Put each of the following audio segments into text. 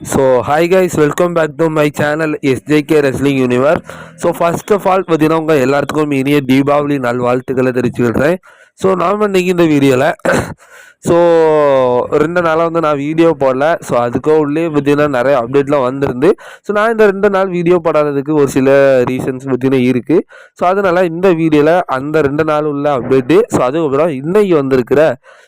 So hi guys welcome back to my channel SJK wrestling universe so first of all பார்த்தீங்கன்னா உங்கள் எல்லாத்துக்கும் இனிய தீபாவளி நல்வாழ்த்துக்களை தெரிவிச்சுக்கிறேன். ஸோ நாம் இன்றைக்கி இந்த வீடியோவில் ஸோ ரெண்டு நாளாக வந்து நான் வீடியோ போடல. ஸோ அதுக்கோ உள்ளே பார்த்தீங்கன்னா நிறைய அப்டேட்லாம் வந்திருந்து ஸோ நான் இந்த ரெண்டு நாள் வீடியோ போடாததுக்கு ஒரு சில ரீசன்ஸ் பார்த்தீங்கன்னா இருக்குது ஸோ அதனால் இந்த வீடியோவில் அந்த ரெண்டு நாள் உள்ள அப்டேட்டு ஸோ அதுக்கப்புறம் இன்னைக்கு வந்திருக்கிற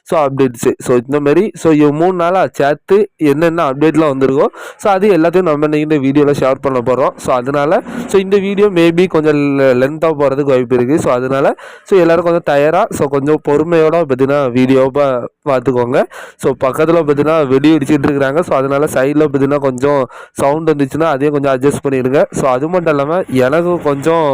ஸோ அப்டேட்ஸு ஸோ இந்த மாதிரி ஸோ மூணு நாளாக சேர்த்து என்னென்ன அப்டேட்லாம் வந்திருக்கோ ஸோ அது எல்லாத்தையும் நம்ம இன்றைக்கி இந்த வீடியோவில் ஷேர் பண்ண போகிறோம் ஸோ அதனால் ஸோ இந்த வீடியோ மேபி கொஞ்சம் லென்த்தாக போகிறதுக்கு வாய்ப்பு இருக்குது ஸோ அதனால் ஸோ எல்லோரும் கொஞ்சம் தயாராக ஸோ கொஞ்சம் பொறுமையோட பார்த்தீங்கன்னா வீடியோவை பார்த்துக்கோங்க. ஸோ பக்கத்தில் பார்த்தீங்கன்னா வெடி அடிச்சுட்டு இருக்கிறாங்க. ஸோ அதனால் சைடில் பார்த்தீங்கன்னா கொஞ்சம் சவுண்ட் வந்துச்சுன்னா அதையும் கொஞ்சம் அட்ஜஸ்ட் பண்ணிடுங்க. ஸோ அது மட்டும் இல்லாமல் எனக்கு கொஞ்சம்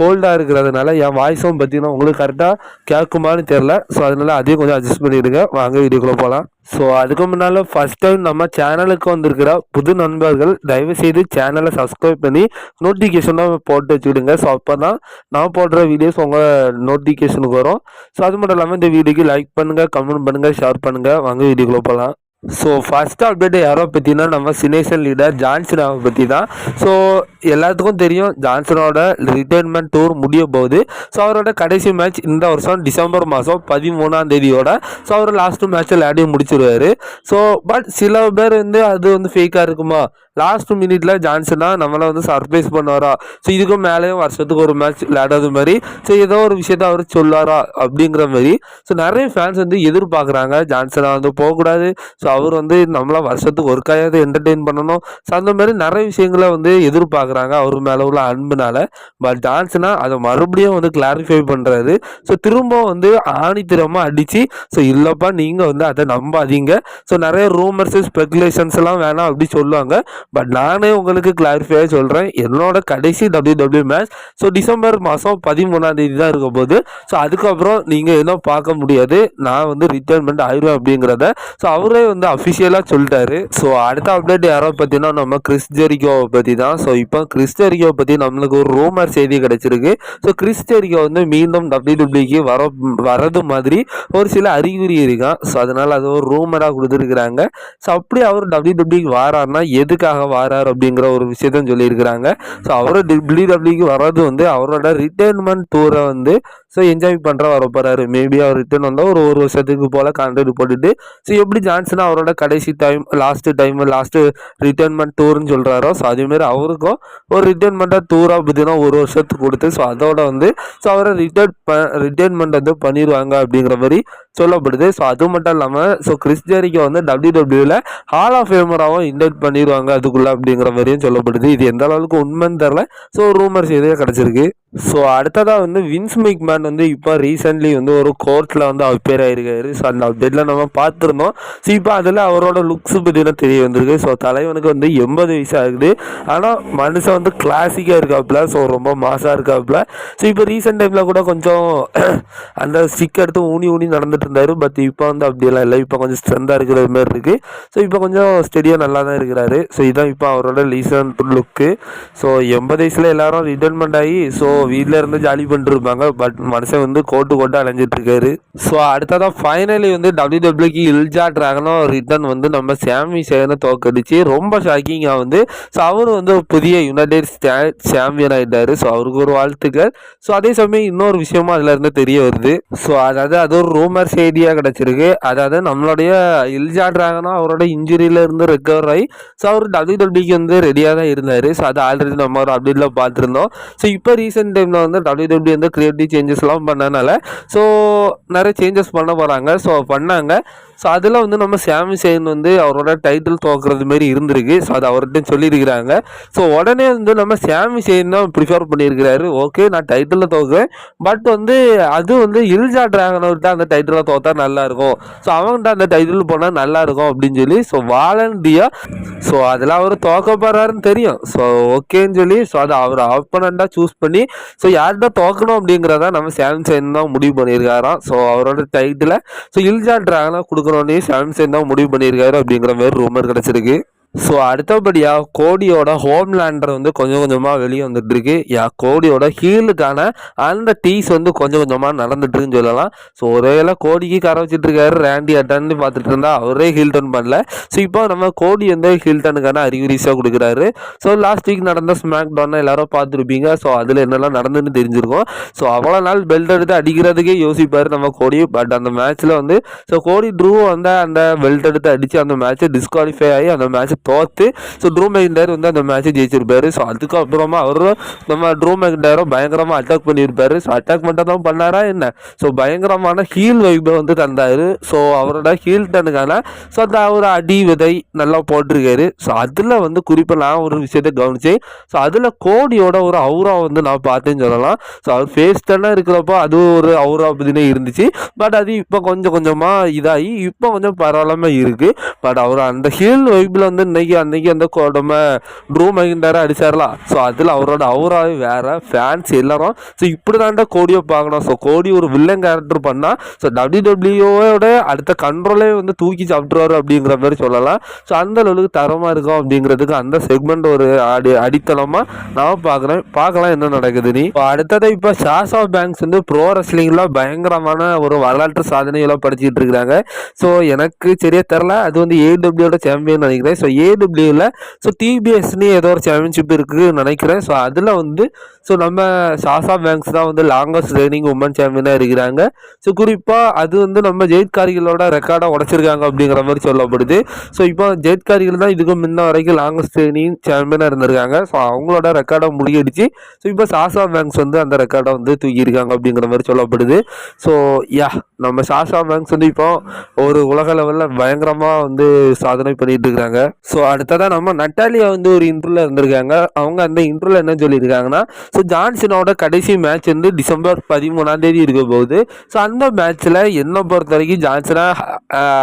கோல்டாக இருக்கிறதுனால என் வாய்ஸும் பார்த்தீங்கன்னா உங்களுக்கு கரெக்டாக கேட்குமான்னு தெரில ஸோ அதனால் அதையும் கொஞ்சம் அட்ஜஸ்ட் பண்ணிவிடுங்க வாங்க வீடியோக்குள்ளே போகலாம் ஸோ அதுக்கு முன்னால் ஃபஸ்ட் டைம் நம்ம சேனலுக்கு வந்திருக்கிற புது நண்பர்கள் தயவுசெய்து சேனலை சப்ஸ்கிரைப் பண்ணி நோட்டிஃபிகேஷனாக போட்டு வச்சுக்கிடுங்க. ஸோ அப்போ தான் நான் போடுற வீடியோஸ் உங்கள் நோட்டிஃபிகேஷனுக்கு வரும். ஸோ அது மட்டும் இல்லாமல் இந்த வீடியோக்கு லைக் பண்ணுங்கள் கமெண்ட் பண்ணுங்கள் ஷேர் பண்ணுங்கள் வாங்க வீடியோக்குள்ளே போகலாம் ஸோ ஃபஸ்ட் அப்டேட் யாரோ பற்றினா நம்ம சினேஷன் லீடர் ஜான்சனாவை பற்றி தான் ஸோ எல்லாத்துக்கும் தெரியும் ஜான்சனோட ரிட்டைர்மெண்ட் டூர் முடிய போகுது. ஸோ அவரோட கடைசி மேட்ச் இந்த வருஷம் டிசம்பர் மாதம் பதிமூணாம் தேதியோட ஸோ அவர் லாஸ்ட்டு மேட்ச்சில் விளையாடி முடிச்சிருவார். ஸோ பட் சில பேர் வந்து அது வந்து ஃபேக்காக இருக்குமா? லாஸ்ட் மினிட்ல ஜான்சனா நம்மளை வந்து சர்ப்ரைஸ் பண்ணுவாரா? ஸோ இதுக்கும் மேலேயும் வருஷத்துக்கு ஒரு மேட்ச் விளையாடாத மாதிரி. ஸோ ஏதோ ஒரு விஷயத்த அவர் சொல்லாரா? அப்படிங்கிற மாதிரி. ஸோ நிறைய ஃபேன்ஸ் வந்து எதிர்பார்க்குறாங்க. ஜான்சனாக வந்து போகக்கூடாது. ஸோ அவர் வந்து நம்மளை வருஷத்துக்கு ஒருக்காயாவது என்டர்டெயின் பண்ணணும். ஸோ அந்த மாதிரி நிறைய விஷயங்களை வந்து எதிர்பார்க்குறாங்க அவர் மேலே உள்ள அன்புனால. பட் ஜான்சனா அதை மறுபடியும் வந்து கிளாரிஃபை பண்ணுறாரு ஸோ திரும்ப வந்து ஆணித்திரமாக அடித்து ஸோ இல்லைப்பா நீங்கள் வந்து அதை நம்பாதீங்க. ஸோ நிறைய ரூமர்ஸு ஸ்பெகுலேஷன்ஸ் எல்லாம் வேணாம் அப்படி சொல்லுவாங்க. பட் நானே உங்களுக்கு கிளாரிஃபையாக சொல்கிறேன் என்னோட கடைசி W W match so December மாதம் பதிமூணாம் தேதி தான் இருக்க போது ஸோ அதுக்கப்புறம் நீங்கள் என்ன பார்க்க முடியாது. நான் வந்து ரிட்டைர்மெண்ட் ஆயிடுவேன் அப்படிங்கிறத. ஸோ அவரே வந்து அஃபிஷியலாக சொல்லிட்டாரு. ஸோ அடுத்த அப்டேட் யாரோ பார்த்தீங்கன்னா நம்ம கிறிஸ் ஜெரிகோவை பற்றி தான். ஸோ இப்போ கிறிஸ் ஜெரிகோவை பற்றி நம்மளுக்கு ஒரு ரூமர் செய்தி கிடைச்சிருக்கு. ஸோ கிறிஸ் ஜெரிகோ வந்து மீண்டும் டபிள்யூ டபிள்யூக்கு வர வரது மாதிரி ஒரு சில அறிகுறி இருக்கான். ஸோ அதனால் அது ஒரு ரூமராக கொடுத்துருக்குறாங்க. ஸோ அப்படி அவர் டபிள்யூ டபிள்யூக்கு வாராருன்னா எதுக்காக வாரார் அப்படிங்கிற ஒரு விஷயத்தையும் சொல்லியிருக்கிறாங்க. ஸோ அவரை டபிள்யூ டபிள்யூக்கு வர்றது வந்து அவரோட ரிட்டைர்மெண்ட் டூரை வந்து ஸோ என்ஜாய் பண்ணுற வர போகிறாரு மேபி அவர் ரிட்டர்ன் வந்தால் ஒரு ஒரு வருஷத்துக்கு போல் கான்ட்ராக்ட் போட்டுட்டு ஸோ எப்படி ஜான்சன் அவரோட கடைசி time last time last retirement டூர்னு சொல்கிறாரோ ஸோ அதேமாரி அவருக்கும் ஒரு ரிட்டைர்மெண்ட்டாக டூராக பார்த்தீங்கன்னா ஒரு வருஷத்துக்கு கொடுத்து ஸோ அதோட வந்து ஸோ அவரை ரிட்டையர்ட் ப ரிட்டைர்மெண்ட் வந்து பண்ணிடுவாங்க அப்படிங்கிற மாதிரி சொல்லப்படுது. ஸோ அது மட்டும் இல்லாமல் ஸோ கிறிஸ் ஜெரிக்கோ வந்து டபிள்யூ டபிள்யூவில் ஹால் ஆஃப் ஃபேமராகவும் இன்வைட் பண்ணிடுவாங்க அதுக்குள்ளே அப்படிங்கிற மாதிரியும் சொல்லப்படுது. இது எந்த அளவுக்கு உண்மைன்னு தெரில ஸோ ரூமர்ஸ் எதையோ கிடச்சிருக்கு. ஸோ அடுத்ததாக வந்து வின்ஸ் மேக்மேன் வந்து இப்போ ரீசெண்ட்லி வந்து ஒரு கோர்ட்டில் வந்து அப்பியர் ஆகிருக்காரு ஸோ அந்த அப்டேட்டில் நம்ம பார்த்துருந்தோம். ஸோ இப்போ அதில் அவரோட லுக்ஸ் பற்றிலாம் தெரிய வந்திருக்கு. ஸோ தலைவனுக்கு வந்து எண்பது வயசு ஆகுது. ஆனால் மனுஷன் வந்து கிளாசிக்காக இருக்காப்புல. ஸோ ரொம்ப மாசாக இருக்காப்புல. ஸோ இப்போ ரீசெண்ட் டைமில் கூட கொஞ்சம் அந்த ஸ்டிக் எடுத்து ஊனி ஊனி நடந்துட்டு இருந்தார். பட் இப்போ வந்து அப்படியெல்லாம் இல்லை. இப்போ கொஞ்சம் ஸ்ட்ரென்த்தாக இருக்கிற மாதிரி இருக்குது ஸோ இப்போ கொஞ்சம் ஸ்டெடியாக நல்லா தான் இருக்கிறாரு. ஸோ இதுதான் இப்போ அவரோட ரீசன்ட் லுக்கு ஸோ எண்பது வயசில் எல்லாரும் ரிட்டைர்மெண்ட் ஆகி ஸோ வீட்டில் இருந்து ஜாலி பண்ணிருப்பாங்க பட் மனுஷன் வந்து கோட்டு கோட்டு அலைஞ்சிட்டு இருக்காரு. ஸோ அடுத்ததான் ஃபைனலி வந்து டபிள்யூ டபிள்யூக்கு இல்ஜா ட்ராகனோ ரிட்டன் வந்து நம்ம சாமி சேனை தோக்கடிச்சு ரொம்ப ஷாக்கிங்காக வந்து ஸோ அவர் வந்து புதிய யுனைடெட் ஸ்டேட் சாம்பியன் ஆகிட்டாரு ஸோ அவருக்கு ஒரு வாழ்த்துக்கள். ஸோ அதே சமயம் இன்னொரு விஷயமும் அதில் இருந்து தெரிய வருது. ஸோ அதாவது அது ஒரு ரூமர் செய்தியாக கிடச்சிருக்கு. அதாவது நம்மளுடைய இல்ஜா ட்ராகனோ அவரோட இன்ஜுரியில இருந்து ரெக்கவர் ஆகி ஸோ அவர் டபிள்யூ டபிள்யூக்கு வந்து ரெடியாக தான் இருந்தார். ஸோ அது ஆல்ரெடி நம்ம ஒரு அப்டேட்டில் பார்த்துருந்தோம். ஸோ இப்போ ரீசெண்ட் டைமில் வந்து டபிள்யூ டபிள்யூ வந்து கிரியேட்டிவ் சேஞ்சஸ்லாம் பண்ணனால ஸோ நிறைய சேஞ்சஸ் பண்ண போகிறாங்க ஸோ பண்ணாங்க. ஸோ அதில் வந்து நம்ம சாமி சேன் வந்து அவரோட டைட்டில் தோக்குறது மாரி இருந்திருக்கு. ஸோ அது அவர்கிட்ட சொல்லியிருக்கிறாங்க ஸோ உடனே வந்து நம்ம சாமி சேன் தான் ப்ரிஃபர் பண்ணியிருக்கிறாரு ஓகே நான் டைட்டிலில் தோக்குவேன் பட் வந்து அது வந்து இல்ஜா டிராகனர்கிட்ட அந்த டைட்டிலில் தோத்தா நல்லாயிருக்கும் ஸோ அவன்கிட்ட அந்த டைட்டில் போனால் நல்லா இருக்கும் அப்படின்னு சொல்லி ஸோ வாலண்டியா ஸோ அதெல்லாம் அவர் தோக்க போகிறாருன்னு தெரியும். ஸோ ஓகேன்னு சொல்லி ஸோ அதை அவர் ஆப்பனண்ட்டாக சூஸ் பண்ணி ஸோ யார்கிட்ட தோக்கணும் அப்படிங்கிறத நம்ம சாமி சேன் தான் முடிவு பண்ணியிருக்காராம் ஸோ அவரோட டைட்டில் ஸோ இல்ஜா டிராகனாக கொடுக்கணுன்னே சாம்சங் தான் முடிவு பண்ணியிருக்காரு அப்படிங்கிற மாதிரி ரூமர் கிடச்சிருக்கு. ஸோ அடுத்தபடியாக கோடியோட ஹோம்லேண்டர் வந்து கொஞ்சம் கொஞ்சமாக வெளியே வந்துட்டுருக்கு. யா கோடியோட ஹீலுக்கான அந்த டீஸ் வந்து கொஞ்சம் கொஞ்சமாக நடந்துட்டு சொல்லலாம். ஸோ ஒருவேளை கோடிக்கு கரை வச்சுட்டுருக்காரு ரேண்டி அட்டான்னு பார்த்துட்டு இருந்தா அவரே ஹீல் டர்ன் பண்ணல. ஸோ இப்போ நம்ம கோடி வந்து ஹீல் டர்னுக்கான அறிகுறிஸாக கொடுக்குறாரு. ஸோ லாஸ்ட் வீக் நடந்த ஸ்மாக் டவுனை எல்லாரும் பார்த்துருப்பீங்க. ஸோ அதில் என்னெல்லாம் நடந்துன்னு தெரிஞ்சிருக்கும். ஸோ அவ்வளோ நாள் பெல்ட் எடுத்து அடிக்கிறதுக்கே யோசிப்பார் நம்ம கோடி. பட் அந்த மேட்ச்சில் வந்து ஸோ கோடி ட்ரூ வந்து அந்த பெல்ட் எடுத்து அடித்து அந்த மேட்ச்சை டிஸ்குவாலிஃபை ஆகி அந்த மேட்ச்சை தோற்று ஸோ ட்ரூ மெகிண்டர் வந்து அந்த மேட்ச்சை ஜெயிச்சிருப்பாரு. ஸோ அதுக்கப்புறமா அவரும் நம்ம ட்ரூ மெகிண்டரும் பயங்கரமாக அட்டாக் பண்ணியிருப்பார். ஸோ அட்டாக் மட்டும் தான் பண்ணாரா என்ன? ஸோ பயங்கரமான ஹீல் வைப்பை வந்து தந்தார். ஸோ அவரோட ஹீல் டனுக்கான ஸோ அந்த ஒரு அடி விதை நல்லா போட்டிருக்காரு. ஸோ அதில் வந்து குறிப்பாக நான் ஒரு விஷயத்தை கவனிச்சேன். ஸோ அதில் கோடியோட ஒரு அவுரா வந்து நான் பார்த்தேன்னு சொல்லலாம். ஸோ அவர் ஃபேஸ் தானே இருக்கிறப்போ அது ஒரு அவுரா பற்றினே இருந்துச்சு. பட் அது இப்போ கொஞ்சம் கொஞ்சமாக இதாகி இப்போ கொஞ்சம் பரவாயில்லாமல் இருக்குது பட் அவர் அந்த ஹீல் வைப்பில் வந்து இன்னைக்கு அன்னைக்கு அந்த கொ- நம்ம ட்ரூ மகிண்டாரை அடிச்சாரலாம் ஸோ அதில் அவரோட அவுராவே வேற ஃபேன்ஸ் எல்லாரும் ஸோ இப்படி தாண்டா கோடியை பார்க்கணும். ஸோ கோடி ஒரு வில்லன் கேரக்டர் பண்ணால் ஸோ டபிள்யூடபிள்யூவோட அடுத்த கண்ட்ரோலே வந்து தூக்கி சாப்பிட்ருவாரு அப்படிங்கிற மாதிரி சொல்லலாம். ஸோ அந்த அளவுக்கு தரமாக இருக்கும் அப்படிங்கிறதுக்கு அந்த செக்மெண்ட் ஒரு அடி அடித்தளமாக நான் பார்க்குறேன். பார்க்கலாம் என்ன நடக்குது நீ. இப்போ அடுத்ததை இப்போ ஷாஷா பேங்க்ஸ் வந்து ப்ரோ ரெஸ்லிங்கில் பயங்கரமான ஒரு வரலாற்று சாதனைகளை படிச்சுட்டு இருக்கிறாங்க. ஸோ எனக்கு சரியா தெரில அது வந்து ஏடபிள்யூட சாம்பியன் நினைக்கிறேன். ஸோ ஏடபிள்யூவில் ஸோ டிபிஎஸ்னு ஏதோ ஒரு சாம்பியன்ஷிப் இருக்குன்னு நினைக்கிறேன். ஸோ அதில் வந்து ஸோ நம்ம சாசா பேங்க்ஸ் தான் வந்து லாங்கஸ்ட் ட்ரைனிங் உமன் சாம்பியனாக இருக்கிறாங்க. ஸோ குறிப்பாக அது வந்து நம்ம ஜெயித்காரிகளோட ரெக்கார்டை உடச்சிருக்காங்க அப்படிங்கிற மாதிரி சொல்லப்படுது. ஸோ இப்போ ஜெயித்காரிகள் தான் இதுக்கு முன்ன வரைக்கும் லாங்கஸ்ட் ட்ரைனிங் சாம்பியனாக இருந்திருக்காங்க. ஸோ அவங்களோட ரெக்கார்டை முடியடிச்சு ஸோ இப்போ சாசா பேங்க்ஸ் வந்து அந்த ரெக்கார்டை வந்து தூக்கியிருக்காங்க அப்படிங்கிற மாதிரி சொல்லப்படுது. ஸோ யா நம்ம சாசா பேங்க்ஸ் வந்து இப்போ ஒரு உலக லெவலில் பயங்கரமாக வந்து சாதனை பண்ணிட்டு இருக்கிறாங்க ஸோ அடுத்ததாக நம்ம நட்டாலியா வந்து ஒரு இன்ட்ரோல இருந்திருக்காங்க. அவங்க அந்த இன்ட்ரோல என்ன சொல்லியிருக்காங்கன்னா ஸோ ஜான்சனோட கடைசி மேட்ச் வந்து டிசம்பர் பதிமூணாம் தேதி இருக்க போகுது. ஸோ அந்த மேட்ச்சில் என்னை பொறுத்த வரைக்கும் ஜான்சனை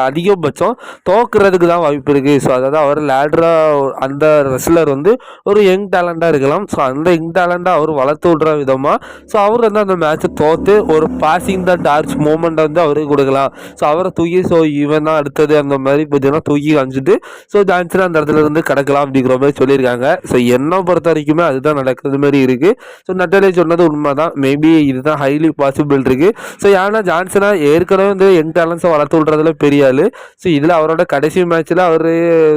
அதிகபட்சம் தோக்குறதுக்கு தான் வாய்ப்பு இருக்குது ஸோ அதாவது அவர் லேடராக அந்த ரெஸ்லர் வந்து ஒரு யங் டேலண்டாக இருக்கலாம். ஸோ அந்த யங் டேலண்டாக அவர் வளர்த்து விட்ற விதமாக ஸோ அவர் வந்து அந்த மேட்ச்சை தோற்று ஒரு பாசிங் த டார்ச் மூமெண்ட் வந்து அவருக்கு கொடுக்கலாம். ஸோ அவரை தூக்கி ஸோ இவன் தான் அடுத்தது அந்த மாதிரி பார்த்தீங்கன்னா தூக்கி காமிச்சிட்டு ஸோ ஜான்சன் அந்த இடத்துல இருந்து கிடக்கலாம் அப்படிங்கிற மாதிரி சொல்லியிருக்காங்க. ஸோ என்னை பொறுத்த வரைக்குமே அதுதான் நடக்கிறது மாதிரி இருக்குது ஸோ நட்டலே சொன்னது உண்மை தான் மேபி இதுதான் ஹைலி பாசிபிள் இருக்குது ஸோ ஏன்னா ஜான்சனா ஏற்கனவே வந்து யங் டேலண்ட்ஸை வளர்த்து விடுறதுல பெரிய ஆள். ஸோ இதில் அவரோட கடைசி மேட்ச்சில் அவர்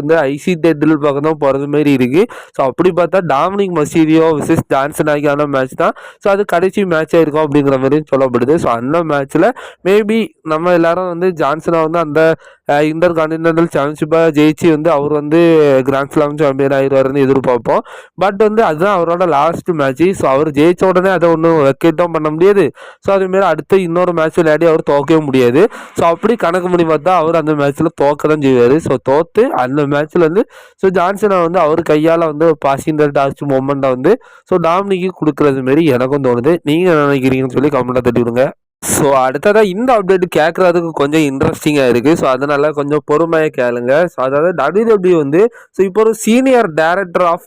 வந்து ஐசி டெட்டில் பக்கம் தான் போகிறது மாதிரி இருக்குது ஸோ அப்படி பார்த்தா டாமினிக் மசீதியோ விசஸ் ஜான்சன் ஆகியான மேட்ச் தான். ஸோ அது கடைசி மேட்சாக இருக்கும் அப்படிங்கிற மாதிரி சொல்லப்படுது. ஸோ அந்த மேட்ச்சில் மேபி நம்ம எல்லாரும் வந்து ஜான்சனை வந்து அந்த இன்டர் கான்டினென்டல் சாம்பியன்ஷிப்பாக ஜெயிச்சு வந்து அவர் வந்து கிராண்ட் ஸ்லாம் சாம்பியன் ஆயிடுவாருன்னு எதிர்பார்ப்போம். பட் வந்து அதுதான் அவரோட லாஸ்ட் மேட்ச் ஸோ அவர் ஜெயிச்ச உடனே அதை ஒன்றும் வெக்கேட்டும் பண்ண முடியாது. ஸோ அதேமாரி அடுத்து இன்னொரு மேட்ச் விளையாடி அவர் தோக்கவே முடியாது. ஸோ அப்படி கணக்கு பண்ணி பார்த்தா அவர் அந்த மேட்ச்சில் தோக்க தான் செய்வார். ஸோ தோற்று அந்த மேட்ச்சில் வந்து ஸோ ஜான்சனை வந்து அவர் கையால் வந்து பாசிங் டாஸ்ட் மூமெண்ட்டை வந்து ஸோ டாமினிக்கு கொடுக்குறது மாரி எனக்கும் தோணுது. நீங்கள் என்ன நினைக்கிறீங்கன்னு சொல்லி கமெண்ட்டாக தட்டி விடுங்க ஸோ அடுத்ததாக இந்த அப்டேட் கேட்குறதுக்கு கொஞ்சம் இன்ட்ரெஸ்டிங்காக இருக்குது ஸோ அதனால் கொஞ்சம் பொறுமையாக கேளுங்க. ஸோ அதாவது டபிள்யூடபிள்யூ வந்து ஸோ இப்போ ஒரு சீனியர் டைரக்டர் ஆஃப்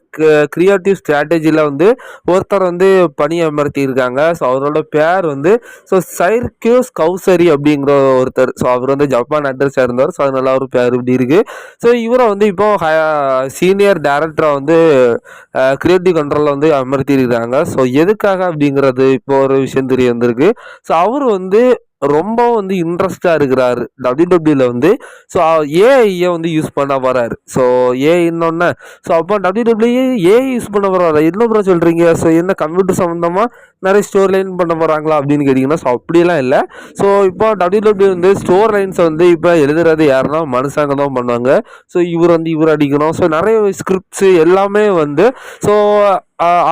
கிரியேட்டிவ் ஸ்ட்ராட்டஜியில் வந்து ஒருத்தர் வந்து பணியமர்த்தியிருக்காங்க ஸோ அவரோட பேர் வந்து ஸோ சைர்கியூஸ் கௌசரி அப்படிங்கிற ஒருத்தர். ஸோ அவர் வந்து ஜப்பான் அட்ரஸ் சேர்ந்தவர் ஸோ அதனால அவர் பேர் இப்படி இருக்குது ஸோ இவரை வந்து இப்போ uh, சீனியர் டைரக்டராக வந்து uh, கிரியேட்டிவ் கண்ட்ரோலில் வந்து அமர்த்தியிருக்காங்க. ஸோ எதுக்காக அப்படிங்கிறது இப்போ ஒரு விஷயம் தெரிய வந்திருக்கு. ஸோ அவர் அவர் வந்து ரொம்ப வந்து இன்ட்ரெஸ்டாக இருக்கிறாரு. டபிள்யூடபிள்யூல வந்து. ஸோ ஏஐயை வந்து யூஸ் பண்ண வராரு. ஸோ ஏஐன்னொன்னே ஸோ அப்போ டபிள்யூடபிள்யூ ஏஐ யூஸ் பண்ண வராரு? என்ன ப்ரோ சொல்கிறீங்க ஸோ என்ன கம்ப்யூட்டர் சம்மந்தமாக நிறைய ஸ்டோர் லைன் பண்ண போகிறாங்களா அப்படின்னு கேட்டிங்கன்னா ஸோ அப்படிலாம் இல்லை. ஸோ இப்போ டபிள்யூடபிள்யூ வந்து ஸ்டோர் லைன்ஸை வந்து இப்போ எழுதுறது யாருன்னா மனுஷங்க தான் பண்ணுவாங்க. ஸோ இவர் வந்து இவர் அடிக்கணும். ஸோ நிறைய ஸ்கிரிப்ட்ஸு எல்லாமே வந்து ஸோ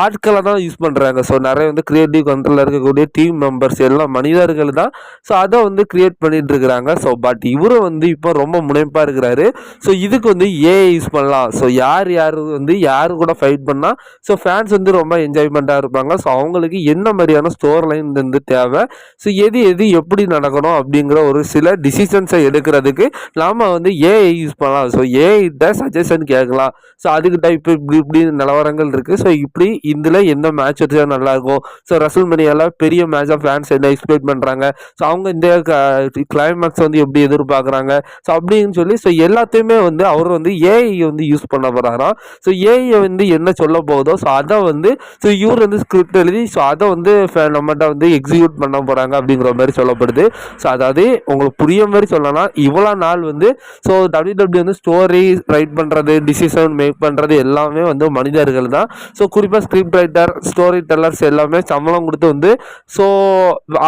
ஆட்களை தான் யூஸ் பண்ணுறாங்க ஸோ நிறைய வந்து கிரியேட்டிவ் கண்ட்ரோலில் இருக்கக்கூடிய டீம் மெம்பர்ஸ் எல்லாம் மனிதர்கள் தான். ஸோ அதை வந்து கிரியேட் பண்ணிட்டு இருக்கிறாங்க. ஸோ பட் இவரும் வந்து இப்போ ரொம்ப முனைப்பாக இருக்கிறாரு. ஸோ இதுக்கு வந்து ஏஐ யூஸ் பண்ணலாம். ஸோ யார் யார் வந்து யார் கூட ஃபைட் பண்ணால் ஸோ ஃபேன்ஸ் வந்து ரொம்ப என்ஜாய்மெண்ட்டாக இருப்பாங்க. ஸோ அவங்களுக்கு என்ன மாதிரியான ஸ்டோர் லைன் வந்து தேவை? ஸோ எது எது எப்படி நடக்கணும் அப்படிங்கிற ஒரு சில டிசிஷன்ஸை எடுக்கிறதுக்கு நாம் வந்து ஏஐ யூஸ் பண்ணலாம். ஸோ ஏஐட்ட சஜஷன் கேட்கலாம். ஸோ அதுக்கிட்ட இப்போ இப்படி இப்படி நிலவரங்கள் இருக்குது ஸோ இப்படி எப்படி இதில் எந்த மேட்ச் வச்சா நல்லாயிருக்கும் ஸோ ரசல் மணியெல்லாம் பெரிய மேட்சாக ஃபேன்ஸ் என்ன எக்ஸ்பெக்ட் பண்ணுறாங்க ஸோ அவங்க இந்த கிளைமேக்ஸ் வந்து எப்படி எதிர்பார்க்குறாங்க? ஸோ அப்படின்னு சொல்லி ஸோ எல்லாத்தையுமே வந்து அவர் வந்து ஏஐ வந்து யூஸ் பண்ண போகிறாராம் ஸோ ஏஐ வந்து என்ன சொல்ல போகுதோ ஸோ அதை வந்து ஸோ இவர் வந்து ஸ்கிரிப்ட் எழுதி ஸோ அதை வந்து நம்மகிட்ட வந்து எக்ஸிக்யூட் பண்ண போகிறாங்க அப்படிங்கிற மாதிரி சொல்லப்படுது. ஸோ அதாவது உங்களுக்கு புரிய மாதிரி சொல்லலாம் இவ்வளோ நாள் வந்து ஸோ டபிள்யூ டபிள்யூ வந்து ஸ்டோரி ரைட் பண்ணுறது டிசிஷன் மேக் பண்ணுறது எல்லாமே வந்து மனிதர்கள் தான் ஸோ கண்டிப்பாக ஸ்கிரிப்ட் ரைட்டர் ஸ்டோரி டெல்லர்ஸ் எல்லாமே சம்பளம் கொடுத்து வந்து ஸோ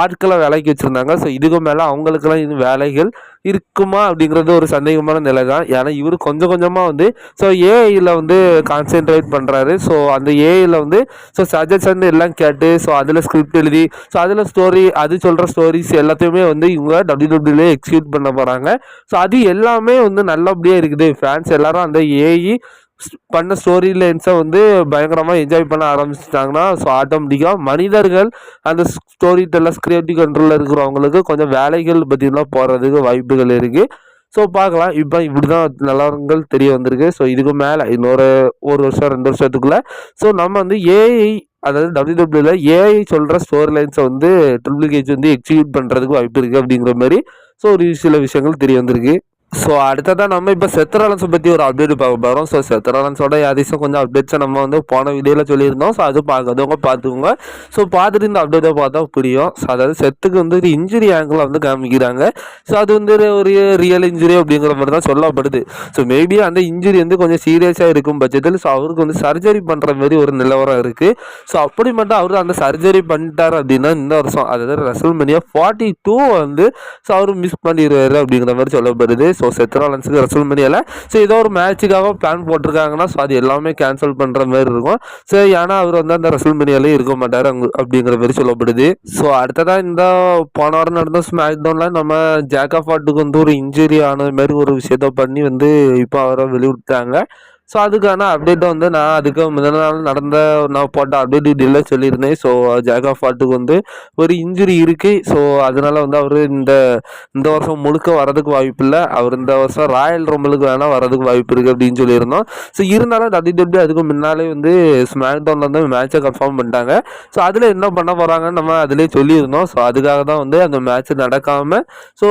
ஆட்களை வேலைக்கு வச்சுருந்தாங்க. ஸோ இதுக்கு மேலே அவங்களுக்கெல்லாம் இது வேலைகள் இருக்குமா அப்படிங்கிறது ஒரு சந்தேகமான நிலை தான் ஏன்னா இவர் கொஞ்சம் கொஞ்சமாக வந்து ஸோ ஏஐயில் வந்து கான்சென்ட்ரேட் பண்ணுறாரு ஸோ அந்த ஏஐயில் வந்து ஸோ சஜஷன் எல்லாம் கேட்டு ஸோ அதில் ஸ்கிரிப்ட் எழுதி ஸோ அதில் ஸ்டோரி அது சொல்கிற ஸ்டோரிஸ் எல்லாத்தையுமே வந்து இவங்க டபிள்யூ டபிள்யூலே எக்ஸிக்யூட் பண்ண போகிறாங்க ஸோ அது எல்லாமே வந்து நல்லபடியாக இருக்குது. ஃபேன்ஸ் எல்லாரும் அந்த ஏஐ பண்ண ஸ்டோரி லைன்ஸை வந்து பயங்கரமாக என்ஜாய் பண்ண ஆரம்பிச்சிட்டாங்கன்னா ஸோ ஆட்டோமேட்டிக்காக மனிதர்கள் அந்த ஸ்டோரி டெல்லாம் ஸ்கிரியேட்டிவ் கண்ட்ரோலில் இருக்கிறவங்களுக்கு கொஞ்சம் வேலைகள் பற்றிலாம் போகிறதுக்கு வாய்ப்புகள் இருக்குது ஸோ பார்க்கலாம். இப்போ இப்படி தான் நிலவரங்கள் தெரிய வந்திருக்கு. ஸோ இதுக்கு மேலே இன்னொரு ஒரு வருஷம் ரெண்டு வருஷத்துக்குள்ளே. ஸோ நம்ம வந்து ஏஐ அதாவது டபிள்யூ டபிள்யூல ஏஐ சொல்கிற ஸ்டோரி லைன்ஸை வந்து ட்ரிபிள் கேஜ் வந்து எக்ஸிக்யூட் பண்ணுறதுக்கு வாய்ப்பு இருக்குது அப்படிங்கிற மாதிரி ஸோ ஒரு சில விஷயங்கள் தெரிய வந்திருக்கு. ஸோ அடுத்ததாக நம்ம இப்போ செத்ராலன்ஸை பற்றி ஒரு அப்டேட் பார்க்க போகிறோம் ஸோ செத்ராலன்ஸோட யாதிசம் கொஞ்சம் அப்டேட்ஸை நம்ம வந்து போன வீடியோவில் சொல்லியிருந்தோம். ஸோ அது பார்க்காதவங்க பார்த்துக்கோங்க. ஸோ பார்த்துட்டு இந்த அப்டேட்டை பார்த்தா புரியும். ஸோ அதாவது செத்துக்கு வந்து ஒரு இன்ஜுரி ஆங்கிளில் வந்து காமிக்கிறாங்க. ஸோ அது வந்து ஒரு ரியல் இன்ஜுரி அப்படிங்கிற மாதிரி தான் சொல்லப்படுது. ஸோ மேபி அந்த இன்ஜுரி வந்து கொஞ்சம் சீரியஸாக இருக்கும் பட்சத்தில் ஸோ அவருக்கு வந்து சர்ஜரி பண்ணுற மாதிரி ஒரு நிலவரம் இருக்குது ஸோ அப்படி மட்டும் அவர் அந்த சர்ஜரி பண்ணிட்டார் அப்படின்னா இந்த வருஷம் அதாவது ரசல் மணியா ஃபார்ட்டி டூ வந்து ஸோ அவர் மிஸ் பண்ணிடுவார் அப்படிங்கிற மாதிரி சொல்லப்படுது. ஸோ செத்ராலன்ஸுக்கு ரசல் மணியில் ஸோ ஏதோ ஒரு மேட்சுக்காக பிளான் போட்டிருக்காங்கன்னா ஸோ அது எல்லாமே கேன்சல் பண்ணுற மாதிரி இருக்கும். ஸோ ஏன்னா அவர் வந்து அந்த ரசல் மணியாலே இருக்க மாட்டார் அங்க அப்படிங்கிற மாதிரி சொல்லப்படுது. ஸோ அடுத்ததாக இந்த போன வாரம் நடந்த ஸ்மாக் டவுனில் நம்ம ஜேக்கா ஃபாட்டுக்கு வந்து ஒரு இன்ஜுரி ஆனது மாதிரி ஒரு விஷயத்த பண்ணி வந்து இப்போ அவரை வெளிவிட்டாங்க ஸோ அதுக்கான அப்டேட்டை வந்து நான் அதுக்கு முதல் நாள் நடந்த நான் போட்ட அப்டேட் டீட்டெயிலில் சொல்லியிருந்தேன். ஸோ ஜேகா ஃபாட்டுக்கு வந்து ஒரு இன்ஜுரி இருக்குது ஸோ அதனால் வந்து அவர் இந்த இந்த வருஷம் முழுக்க வரதுக்கு வாய்ப்பு இல்லை. அவர் இந்த வருஷம் ராயல் ரொம்பலுக்கு வேணால் வரதுக்கு வாய்ப்பு இருக்குது அப்படின்னு சொல்லியிருந்தோம். ஸோ இருந்தாலும் டபிள்யூ டபிள்யூ அதுக்கு முன்னாலே வந்து ஸ்மாக் டவுனில் வந்து மேட்சை கன்ஃபார்ம் பண்ணிட்டாங்க. ஸோ அதில் என்ன பண்ண போகிறாங்கன்னு நம்ம அதிலே சொல்லியிருந்தோம். ஸோ அதுக்காக தான் வந்து அந்த மேட்ச் நடக்காமல் ஸோ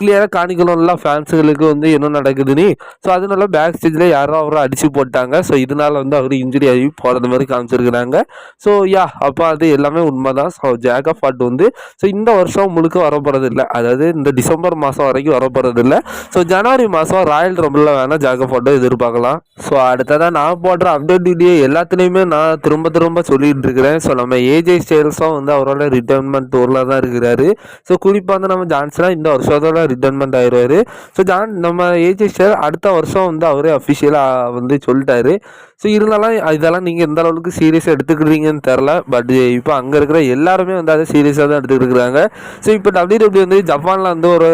கிளியராக காணிக்கணும்ல ஃபேன்ஸுகளுக்கு வந்து என்ன நடக்குதுன்னு. ஸோ அதனால பேக் ஸ்டேஜில் யாரோ அவரை அடிச்சு போட்டாங்க. ஸோ இதனால வந்து அவர் இன்ஜுரி ஆகி போகிறது மாதிரி காமிச்சிருக்கிறாங்க. ஸோ யா அப்போ அது எல்லாமே உண்மை தான் ஸோ ஜேக்கப் ஆட் வந்து ஸோ இந்த வருஷம் முழுக்க வரப்போகிறது இல்லை அதாவது இந்த டிசம்பர் மாதம் வரைக்கும் வரப்போகிறது இல்லை ஸோ ஜனவரி மாதம் ராயல் ரம்பிளில் வேணால் ஜேக்கப் ஃபாட்டை எதிர்பார்க்கலாம். ஸோ அடுத்ததாக நான் போடுற அப்டேட் வீடியோ எல்லாத்துலேயுமே நான் திரும்ப திரும்ப சொல்லிகிட்டு இருக்கிறேன். ஸோ நம்ம ஏஜே ஸ்டைல்ஸும் வந்து அவரோட ரிட்டைர்மெண்ட் டூரில் தான் இருக்கிறாரு. ஸோ குறிப்பாக வந்து நம்ம ஜான்ஸ்லாம் இந்த வருஷத்தோட ரிட்டைர்மெண்ட் ஆயிடுவார். ஸோ ஜான் நம்ம ஏஜே ஸ்டைல் அடுத்த வருஷம் வந்து அவரே அஃபிஷியலாக வந்து சொல்லிட்டாரு. ஸோ இருந்தாலும் இதெல்லாம் நீங்கள் எந்த அளவுக்கு சீரியஸாக எடுத்துக்கிறீங்கன்னு தெரில பட் இப்போ அங்கே இருக்கிற எல்லாருமே வந்து அதை சீரியஸாக தான் எடுத்துக்கிட்டு இருக்கிறாங்க. ஸோ இப்போ டபிள்யூடபிள்யூ வந்து ஜப்பானில் வந்து ஒரு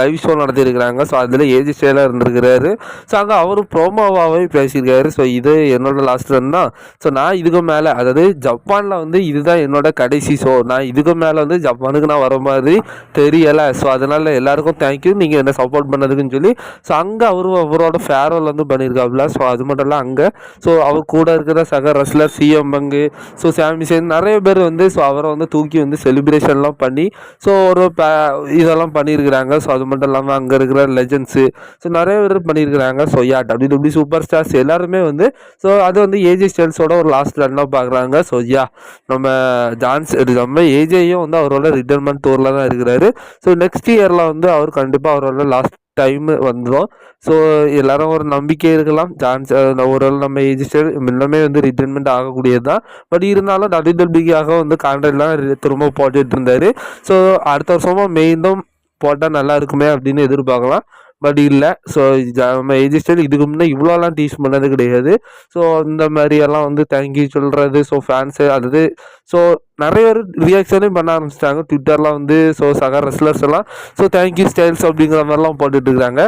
லைவ் ஷோ நடத்தியிருக்கிறாங்க. ஸோ அதில் ஏஜி ஸ்டேலாக இருந்திருக்கிறாரு. ஸோ அங்கே அவர் ப்ரோமோவாகவே பேசியிருக்காரு. ஸோ இது என்னோட லாஸ்ட் ரன் தான். ஸோ நான் இதுக்கு மேலே அதாவது ஜப்பானில் வந்து இதுதான் என்னோட கடைசி ஷோ நான் இதுக்கு மேலே வந்து ஜப்பானுக்கு நான் வர மாதிரி தெரியலை. ஸோ அதனால் எல்லாருக்கும் தேங்க்யூ நீங்கள் என்ன சப்போர்ட் பண்ணதுக்குன்னு சொல்லி ஸோ அங்கே அவர் அவரோட ஃபேர்வெல் வந்து பண்ணியிருக்காப்புல. ஸோ அது மட்டும் இல்லை அங்கே ஸோ அவர் கூட இருக்கிற சக wrestler CM Punk so Sami Zayn நிறைய பேர் வந்து ஸோ அவரை வந்து தூக்கி வந்து செலிப்ரேஷன்லாம் பண்ணி ஸோ ஒரு இதெல்லாம் பண்ணியிருக்கிறாங்க. ஸோ அது மட்டும் இல்லாமல் அங்கே இருக்கிற லெஜண்ட்ஸு ஸோ நிறைய பேர் பண்ணியிருக்கிறாங்க. So yeah W W superstars எல்லாருமே வந்து ஸோ அது வந்து ஏஜே ஸ்டைல்ஸோட ஒரு லாஸ்ட் ரன்னாக பார்க்குறாங்க. ஸோ யா நம்ம ஜான்ஸ் நம்ம ஏஜேயும் வந்து அவரோட ரிட்டர்மெண்ட் டூரில் தான் இருக்கிறாரு. ஸோ நெக்ஸ்ட் இயரில் வந்து அவர் கண்டிப்பாக அவரோட லாஸ்ட் டைம் வந்துடும் ஸோ எல்லாரும் ஒரு நம்பிக்கை இருக்கலாம். சான்ஸ் ஒரு நம்ம ஏஜ் எல்லாமே இன்னுமே வந்து ரிட்டைர்மெண்ட் ஆகக்கூடியது தான் பட் இருந்தாலும் டபிள்யூ டபிள்யூக்காக வந்து கான்ட்ராக்ட்லாம் திரும்ப போட்டுட்டு இருந்தார். ஸோ அடுத்த வருஷமும் மெயினும் போட்டால் நல்லா இருக்குமே அப்படின்னு எதிர்பார்க்கலாம். பட் இல்லை. ஸோ நம்ம ஏஜிஸ்டர் இதுக்கு முன்னே இவ்வளோலாம் டீச் பண்ணது கிடையாது. ஸோ இந்த மாதிரியெல்லாம் வந்து தேங்க்யூ சொல்கிறது ஸோ ஃபேன்ஸு அது ஸோ நிறைய பேர் ரியாக்ஷனையும் பண்ண ஆரம்பிச்சிட்டாங்க. ட்விட்டர்லாம் வந்து ஸோ சக ரெஸ்லர்ஸ் எல்லாம். ஸோ தேங்க்யூ ஸ்டைல்ஸ் அப்படிங்கிற மாதிரிலாம் போட்டுட்டு இருக்கிறாங்க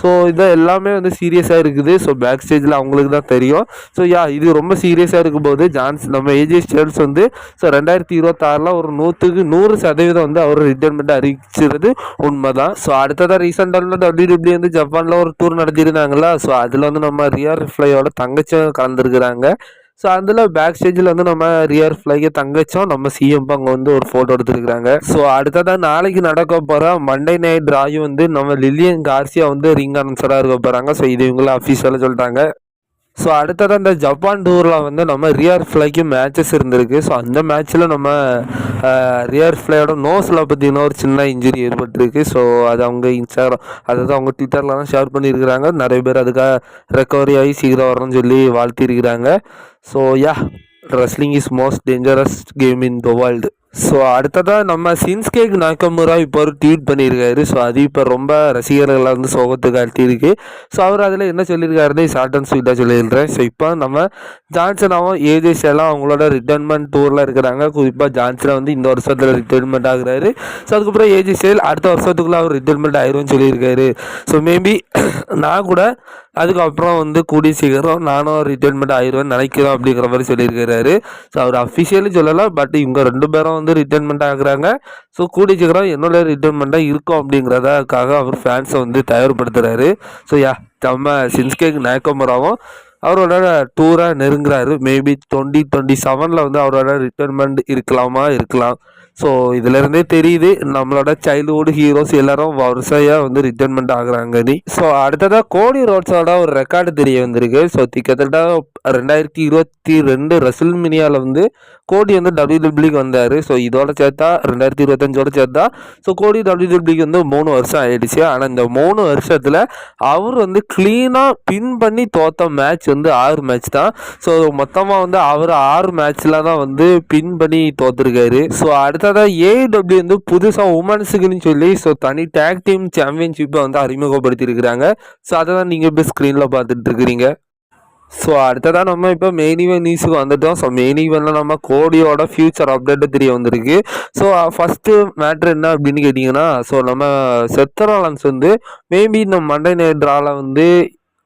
ஸோ இதான் எல்லாமே வந்து சீரியஸாக இருக்குது. ஸோ பேக் ஸ்டேஜில் அவங்களுக்கு தான் தெரியும். ஸோ யா இது ரொம்ப சீரியஸாக இருக்கும்போது ஜான்ஸ் நம்ம ஏஜே ஸ்டைல்ஸ் வந்து ஸோ ரெண்டாயிரத்தி இருபத்தாறில் ஒரு நூற்றுக்கு நூறு சதவீதம் வந்து அவர் ரிட்டைர்மெண்ட் அறிவிச்சிருது உண்மை தான் ஸோ அடுத்ததாக ரீசெண்டாக டபிள்யூ வந்து ஜப்பானில் ஒரு டூர் நடத்தியிருந்தாங்களா ஸோ அதில் வந்து நம்ம ரியா ரிஃப்ளையோட தங்கச்சியும் கலந்துருக்குறாங்க. ஸோ அதில் பேக் ஸ்டேஜில் வந்து நம்ம ரியர் ஃப்ளைக்கு தங்கச்சும். நம்ம சிஎம் அங்கே வந்து ஒரு ஃபோட்டோ எடுத்துருக்குறாங்க. ஸோ அடுத்ததான் நாளைக்கு நடக்க போகிற மண்டே நைட் ட்ராயும் வந்து நம்ம லில்லியன் கார்சியா வந்து ரிங் அனௌன்சராக இருக்க போகிறாங்க ஸோ இது இவங்களும் அஃபீஷியலாக சொல்லிட்டாங்க ஸோ அடுத்தது அந்த ஜப்பான் டூரில் வந்து நம்ம ரியர் ஃப்ளைக்கு மேட்சஸ் இருந்திருக்கு. ஸோ அந்த மேட்ச்சில் நம்ம ரியர் ஃப்ளையோட நோஸில் பார்த்தீங்கன்னா ஒரு சின்ன இன்ஜுரி ஏற்பட்டிருக்கு. ஸோ அது அவங்க இன்ஸ்டாகிராம் அதாவது அவங்க ட்விட்டர்லாம் ஷேர் பண்ணியிருக்கிறாங்க. நிறைய பேர் அதுக்காக ரெக்கவரி ஆகி சீக்கிரம் வரணும்னு சொல்லி வாழ்த்திருக்கிறாங்க so yeah wrestling is most dangerous game in the world so அடுத்ததாக நம்ம சின்ஸ்கேக் நாக்கமுரா இப்போ ஒரு ட்வீட் பண்ணியிருக்காரு. ஸோ அது இப்போ ரொம்ப ரசிகர்களாக வந்து சோகத்துக்கு அழுத்திருக்கு ஸோ அவர் அதில் என்ன சொல்லியிருக்காருன்னு ஷார்ட் அண்ட் ஸ்வீட்டாக சொல்லியிருக்கிறேன். ஸோ இப்போ நம்ம ஜான்சனாவும் ஏஜேஸ் எல்லாம் அவங்களோட ரிட்டர்ன்மெண்ட் டூரில் இருக்கிறாங்க. குறிப்பாக ஜான்சனை வந்து இந்த வருஷத்தில் ரிட்டர்ன்மெண்ட் ஆகுறாரு. ஸோ அதுக்கப்புறம் ஏஜே சேல் அடுத்த வருஷத்துக்குள்ளே அவர் ரிட்டர்ன்மெண்ட் ஆயிரும்னு சொல்லியிருக்காரு. ஸோ மேபி நான் கூட அதுக்கப்புறம் வந்து கூடிய சீக்கிரம் நானும் ரிட்டைர்மெண்ட் ஆயிடுவேன் நினைக்கிறோம் அப்படிங்கிற மாதிரி சொல்லியிருக்கிறாரு. ஸோ அவர் அஃபிஷியலி சொல்லலாம் பட் இவங்க ரெண்டு பேரும் வந்து ரிட்டைர்மெண்ட் ஆகுறாங்க. ஸோ கூடிய சீக்கிரம் என்னோட ரிட்டைர்மெண்ட்டாக இருக்கும் அப்படிங்கிறதுக்காக அவர் ஃபேன்ஸை வந்து தயார்படுத்துகிறாரு ஸோ யா நம்ம சின்ஸ்கேக் நாயக்கமராவும் அவரோட டூராக நெருங்குறாரு. மேபி டுவெண்ட்டி டுவெண்ட்டி செவனில் வந்து அவரோட ரிட்டைர்மெண்ட் இருக்கலாமா இருக்கலாம். ஸோ இதுலேருந்தே தெரியுது நம்மளோட சைல்டுஹுட் ஹீரோஸ் எல்லாரும் வருஷையாக வந்து ரிட்டைர்மெண்ட் ஆகுறாங்க ஸோ அடுத்ததாக கோடி ரோட்ஸோட ஒரு ரெக்கார்டு தெரிய வந்திருக்கு. ஸோ கிட்டத்தட்ட ரெண்டாயிரத்தி இருபத்தி ரெண்டு ரசில்மினியாவில் வந்து கோடி வந்து டபிள்யூடபிள்யூக்கு வந்தார். ஸோ இதோட சேர்த்தா ரெண்டாயிரத்தி இருபத்தஞ்சோட சேர்த்தா ஸோ கோடி டபிள்யூடபிள்யூக்கு வந்து மூணு வருஷம் ஆயிடுச்சு. ஆனால் இந்த மூணு வருஷத்தில் அவர் வந்து க்ளீனாக பின் பண்ணி தோத்த மேட்ச் வந்து ஆறு மேட்ச் தான். ஸோ மொத்தமாக வந்து அவர் ஆறு மேட்ச்சில் தான் வந்து பின் பண்ணி தோத்துருக்காரு. ஸோ அடுத்ததாக ஏடபிள்யூ வந்து புதுசாக உமன்ஸுக்குன்னு சொல்லி ஸோ தனி டேக் டீம் சாம்பியன்ஷிப்பை வந்து அறிமுகப்படுத்தியிருக்கிறாங்க. ஸோ அதை தான் நீங்கள் இப்போ ஸ்க்ரீனில் பார்த்துட்டு இருக்கிறீங்க ஸோ அடுத்ததாக நம்ம இப்போ மெயின் ஈவெண்ட் நியூஸுக்கு வந்துட்டோம். ஸோ மெயின் ஈவெண்ட்டில் நம்ம கோடியோட ஃபியூச்சர் அப்டேட்டு தெரிய வந்திருக்கு. ஸோ ஃபஸ்ட்டு மேட்ரு என்ன அப்படின்னு கேட்டிங்கன்னா ஸோ நம்ம செத்தராலன்ஸ் வந்து மேபி இந்த மண்டே நைட் ட்ராவில் வந்து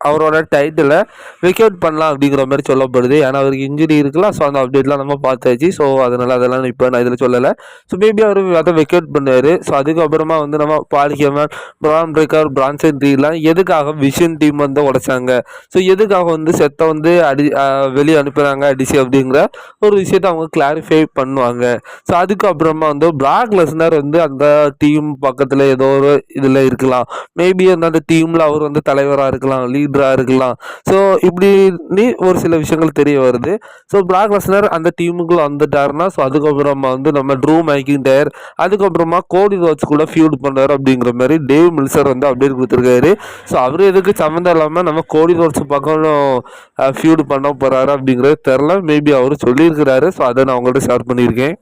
அவரோட டைட்டிலை விக்கெட் பண்ணலாம் அப்படிங்கிற மாதிரி சொல்லப்படுது. ஏன்னா அவருக்கு இன்ஜுரி இருக்குல்ல ஸோ அந்த அப்டேட்லாம் நம்ம பார்த்தாச்சு. ஸோ அதனால் அதெல்லாம் இப்போ நான் இதில் சொல்லலை. ஸோ மேபி அவர் அதை விக்கெட் பண்ணார். ஸோ அதுக்கப்புறமா வந்து நம்ம பாலிகமன் பிரான் பிரேக்கர் பிரான்சன் டீலாம் எதுக்காக விஷன் டீம் வந்து உடைச்சாங்க? ஸோ எதுக்காக வந்து செத்தை வந்து அடி வெளியே அனுப்புகிறாங்க அடிச்சு அப்படிங்கிற ஒரு விஷயத்தை அவங்க கிளாரிஃபை பண்ணுவாங்க. ஸோ அதுக்கப்புறமா வந்து பிளாக் லெஸ்னர் வந்து அந்த டீம் பக்கத்தில் ஏதோ ஒரு இதில் இருக்கலாம். மேபி வந்து அந்த டீமில் அவர் வந்து தலைவராக இருக்கலாம். லீடராக இருக்கலாம் ஸோ இப்படி ஒரு சில விஷயங்கள் தெரிய வருது. ஸோ பிளாக் லெஸ்னர் அந்த டீமுக்குள்ள வந்துட்டாருன்னா ஸோ அதுக்கப்புறமா வந்து நம்ம ட்ரூ மேக்கிங் டயர் அதுக்கப்புறமா கோடி ரோச் கூட ஃபியூட் பண்ணார் அப்படிங்கிற மாதிரி டேவ் மில்சர் வந்து அப்டேட் கொடுத்துருக்காரு. ஸோ அவர் எதுக்கு சம்மந்தம் இல்லாமல் நம்ம கோடி ரோட்ஸ் பக்கம் ஃபியூட் பண்ண போகிறாரு அப்படிங்கிறது தெரில மேபி அவர் சொல்லியிருக்கிறாரு. ஸோ அதை நான் அவங்கள்ட்ட ஷேர் பண்ணியிருக்கேன்.